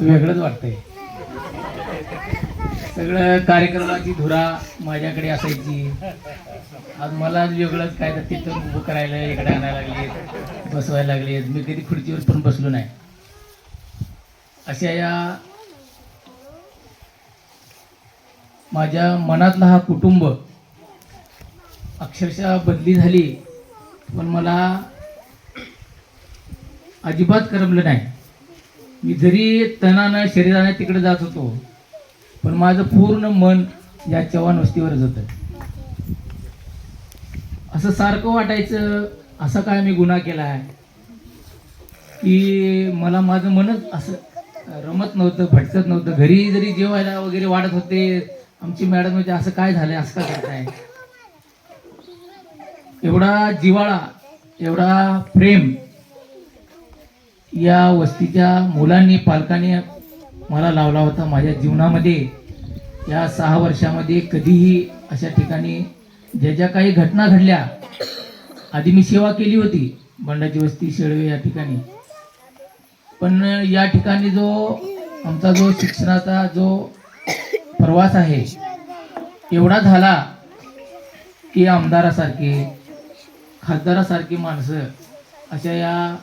वेगळंच वाटतंय. सगळं कार्यक्रमाची धुरा माझ्याकडे असायची. आज मला वेगळंच काय तर तिथं उभं करायला इकडे आणायला लागले बसवायला लागले मी कधी खुर्चीवर पण बसलो नाही. अशा या माझ्या मनातला हा कुटुंब अक्षरशः बदली झाली पण मला अजिबात करमलं नाही. मी जरी तणानं शरीरानं तिकडे जात होतो पण माझं पूर्ण मन या चव्हाण वस्तीवरच होतं असं सारखं वाटायचं असा काय मी गुन्हा केला आहे की मला माझं मनच असं रमत नव्हतं भटकत नव्हतं. घरी जरी जेवायला वगैरे वाढत होते आमची मॅडम म्हणजे असं काय झालंय असं काय करताय? एवढा जिवाळा एवढा प्रेम या वस्तीच्या मुलांनी पालकांनी मला लावला होता माझ्या जीवनामध्ये. या सहा वर्षामध्ये कधीही अशा ठिकाणी ज्या ज्या काही घटना घडल्या आधी मी सेवा केली होती बंडाची वस्ती शेळवे या ठिकाणी. पण या ठिकाणी जो आमचा जो शिक्षणाचा जो प्रवास आहे एवढा झाला की आमदारासारखे खासदारासारखी माणसं अशा या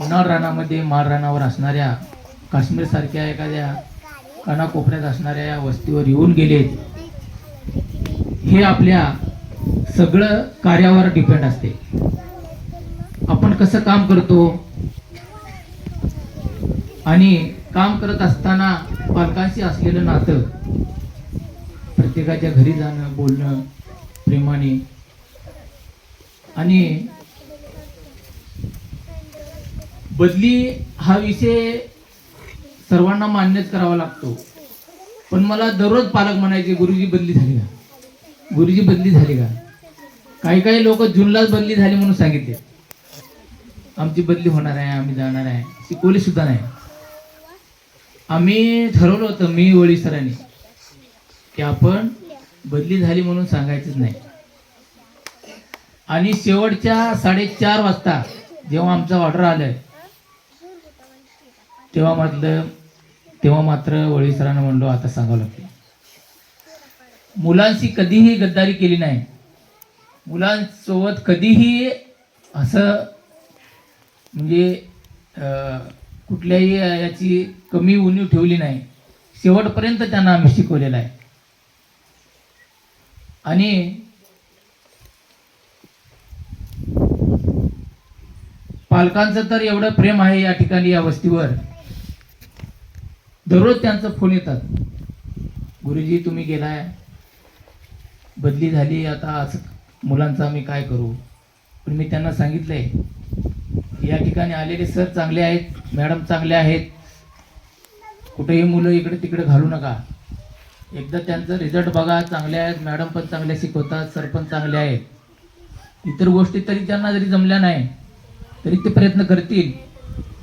उन्हाळ रानामध्ये माळ रानावर असणाऱ्या काश्मीरसारख्या एखाद्या कानाकोपऱ्यात असणाऱ्या या वस्तीवर येऊन गेलेत हे आपल्या सगळं कार्यावर डिपेंड असते. आपण कसं काम करतो? आणि काम करत असताना पालकांशी असलेलं नातं प्रत्येकाच्या घरी जाणं बोलणं प्रेमाने. आणि बदली हा विषय सर्वांना मान्यच करावा लागतो. पण मला दररोज पालक म्हणायचे गुरुजी बदली झाली का? गुरुजी बदली झाली का? काही काही लोक जूनलाच बदली झाली म्हणून सांगितले. आमची बदली होणार आहे आम्ही जाणार आहे शिकवली सुद्धा नाही. आम्ही ठरवलं होतं मी वळी सरांनी की आपण बदली झाली म्हणून सांगायचंच नाही. आणि शेवटच्या साडेचार वाजता जेव्हा आमचा ऑर्डर आलं तेव्हा म्हटलं तेव्हा मात्र वळी सरांना म्हणलो आता सांगावं लागते. मुलांशी कधीही गद्दारी केली नाही. मुलांसोबत कधीही असं म्हणजे अं, कुठल्याही याची कमी उणीव ठेवली नाही. शेवटपर्यंत त्यांना आम्ही शिकवलेलं आहे. आणि पालकांचं तर एवढं प्रेम आहे या ठिकाणी या वस्तीवर. दररोज त्यांचं फोन येतात. गुरुजी तुम्ही गेलाय. बदली झाली आता. असं मुलांचं आम्ही काय करू? पण मी त्यांना सांगितलंय. या ठिकाणी आलेले सर चांगले आहेत. मॅडम चांगले आहेत. कुठेही मुलं इकडे तिकडे घालू नका. एकदा त्यांचं रिझल्ट बघा. चांगले आहेत. मॅडम पण चांगल्या शिकवतात. सर पण चांगले आहेत. इतर गोष्टी तरी त्यांना जरी जमल्या नाही तरी ते प्रयत्न करतील.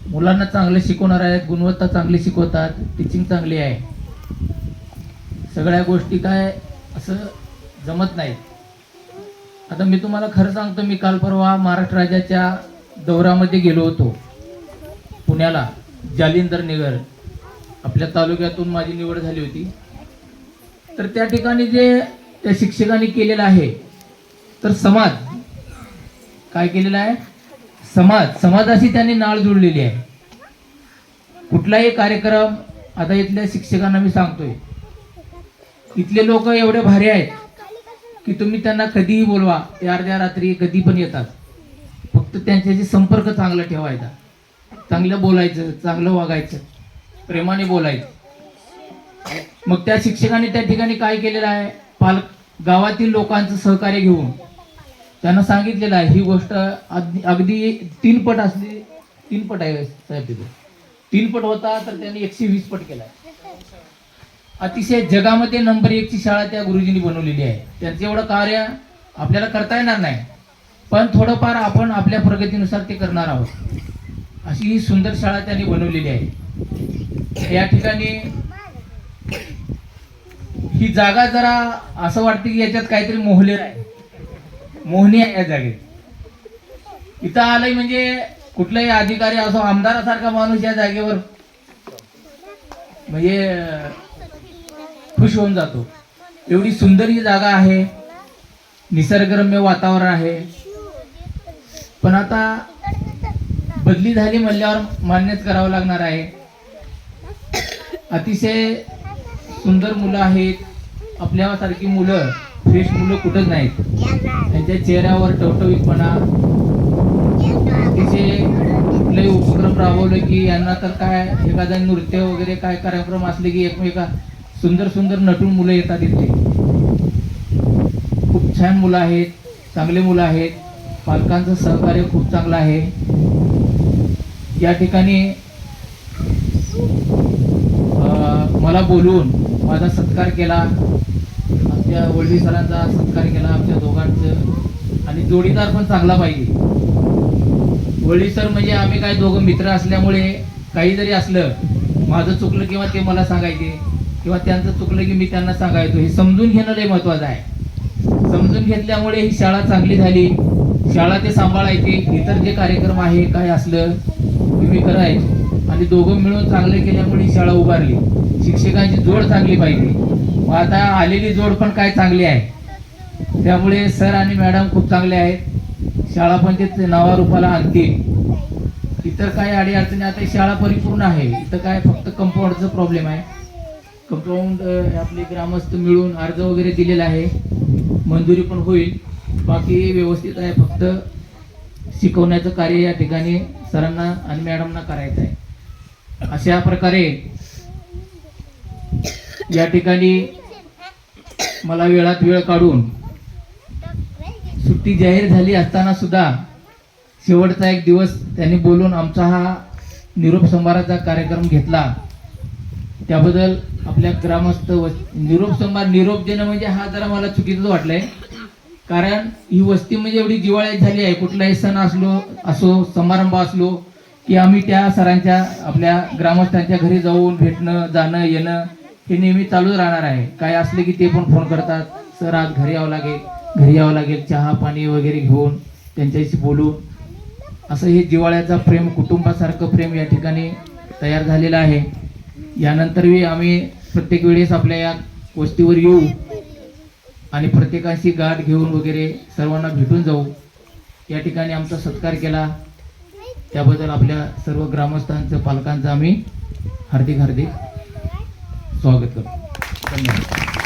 मुलांना चांगले शिकवणार आहेत गुणवत्ता चांगली शिकवतात टीचिंग चांगली आहे. सगळ्या गोष्टी काय असं जमत नाही आता मी तुम्हाला खरं सांगतो मी काल परवा महाराष्ट्र राज्याच्या दौऱ्यामध्ये गेलो होतो पुण्याला जालिंदर नगर. आपल्या तालुक्यातून माझी निवड झाली होती. तर त्या ठिकाणी जे त्या शिक्षकांनी केलेलं आहे तर समाज काय केलेलं आहे? समाज समाजाशी त्यांनी नाळ जुळलेली आहे. कुठलाही कार्यक्रम आता इथल्या शिक्षकांना मी सांगतोय इथले लोक एवढे भारी आहेत की तुम्ही त्यांना कधीही बोलवा ते अर्ध्या रात्री कधी पण येतात. फक्त त्यांच्याशी संपर्क चांगला ठेवायचा. चांगलं बोलायचं चांगलं वागायचं प्रेमाने बोलायचं. मग त्या शिक्षकांनी त्या ठिकाणी काय केलेलं आहे? पालक गावातील लोकांचं सहकार्य घेऊन त्यांना सांगितलेलं आहे ही गोष्ट अगदी अगदी तीन पट असली तीन पट आहे साहेब तिथे. तीन पट होता तर त्यांनी एकशे वीस पट केला. अतिशय जगामध्ये नंबर एकची शाळा त्या गुरुजींनी बनवलेली आहे. त्यांचं एवढं कार्य आपल्याला करता येणार नाही. पण थोडंफार आपण आपल्या प्रगतीनुसार ते करणार आहोत. अशी ही सुंदर शाळा त्यांनी बनवलेली आहे. या ठिकाणी ही जागा जरा असं वाटते की याच्यात काहीतरी मोहलेर आहे. मोहनी आहे या जागेत. इथं आलंय म्हणजे कुठलाही अधिकारी असो आमदारासारखा माणूस या जागेवर म्हणजे खुश होऊन जातो. एवढी सुंदर ही जागा आहे निसर्गरम्य वातावरण आहे. पण आता बदली झाली म्हणल्यावर मान्यच करावं लागणार आहे. अतिशय सुंदर मुलं आहेत आपल्यासारखी मुलं फ्रेश मुलं कुठंच नाहीत. त्यांच्या चेहऱ्यावर टवटवीतपणा. तिचे कुठलेही उपक्रम राबवले की यांना तर काय एखादा नृत्य वगैरे काय कार्यक्रम असले की एकमेका सुंदर सुंदर नटून मुलं येतात इथे. खूप छान मुलं आहेत चांगले मुलं आहेत. पालकांचं सहकार्य खूप चांगलं आहे. या ठिकाणी अं, मला बोलून माझा सत्कार केला. आमच्या वडवी सरांचा सत्कार केला आमच्या दोघांचं. आणि जोडीदार पण चांगला पाहिजे. वडली सर म्हणजे आम्ही काय दोघं मित्र असल्यामुळे काही जरी असलं माझं चुकलं किंवा ते मला सांगायचे किंवा त्यांचं चुकलं की मी त्यांना सांगायचो हे समजून घेणं लय महत्वाचं आहे. समजून घेतल्यामुळे ही शाळा चांगली झाली. शाळा ते सांभाळायचे इतर जे कार्यक्रम आहे काय असलं ते मी करायचे. आणि दोघं मिळून चांगले केल्यामुळे ही शाळा उभारली. शिक्षकांची जोड चांगली पाहिजे. आता आलेली जोड पण काय चांगली आहे. त्यामुळे सर आणि मॅडम खूप चांगले आहेत. शाळा पण ते नावारूपाला आणतील. इतर काय अडीअडचणी आता शाळा परिपूर्ण आहे. इथं काय फक्त कंपाऊंडचं प्रॉब्लेम आहे. कंपाऊंड आपले ग्रामस्थ मिळून अर्ज वगैरे दिलेला आहे. मंजुरी पण होईल. बाकी व्यवस्थित आहे. फक्त शिकवण्याचं कार्य या ठिकाणी सरांना आणि मॅडमना करायचं आहे. अशा प्रकारे या ठिकाणी मला वेळात वेळ काढून. सुट्टी जाहीर झाली असताना सुद्धा शेवटचा एक दिवस त्यांनी बोलून आमचा हा निरोप संभाराचा कार्यक्रम घेतला. त्याबद्दल आपल्या ग्रामस्थ व निरोप संभार निरोप देणं म्हणजे हा जरा मला चुकीचं वाटलंय. कारण ही वस्ती म्हणजे एवढी जिवाळ्यात झाली आहे. कुठलाही सण असलो असो समारंभ असलो की आम्ही त्या सरांच्या आपल्या ग्रामस्थांच्या घरी जाऊन भेटणं जाणं येणं हे नेहमी चालूच राहणार आहे. काय असले की ते पण फोन करतात. सर आज घरी यावं लागेल. घरी यावं लागेल. चहा पाणी वगैरे घेऊन त्यांच्याशी बोलून. असं हे जिवाळ्याचा प्रेम कुटुंबासारखं प्रेम या ठिकाणी तयार झालेलं आहे. यानंतरही आम्ही प्रत्येक वेळेस आपल्या या गोष्टीवर येऊ आणि प्रत्येकाशी गाठ घेऊन वगैरे सर्वांना भेटून जाऊ. या ठिकाणी आमचा सत्कार केला. त्याबद्दल आपल्या सर्व ग्रामस्थांचं पालकांचं आम्ही हार्दिक हार्दिक स्वागत करतो. धन्यवाद.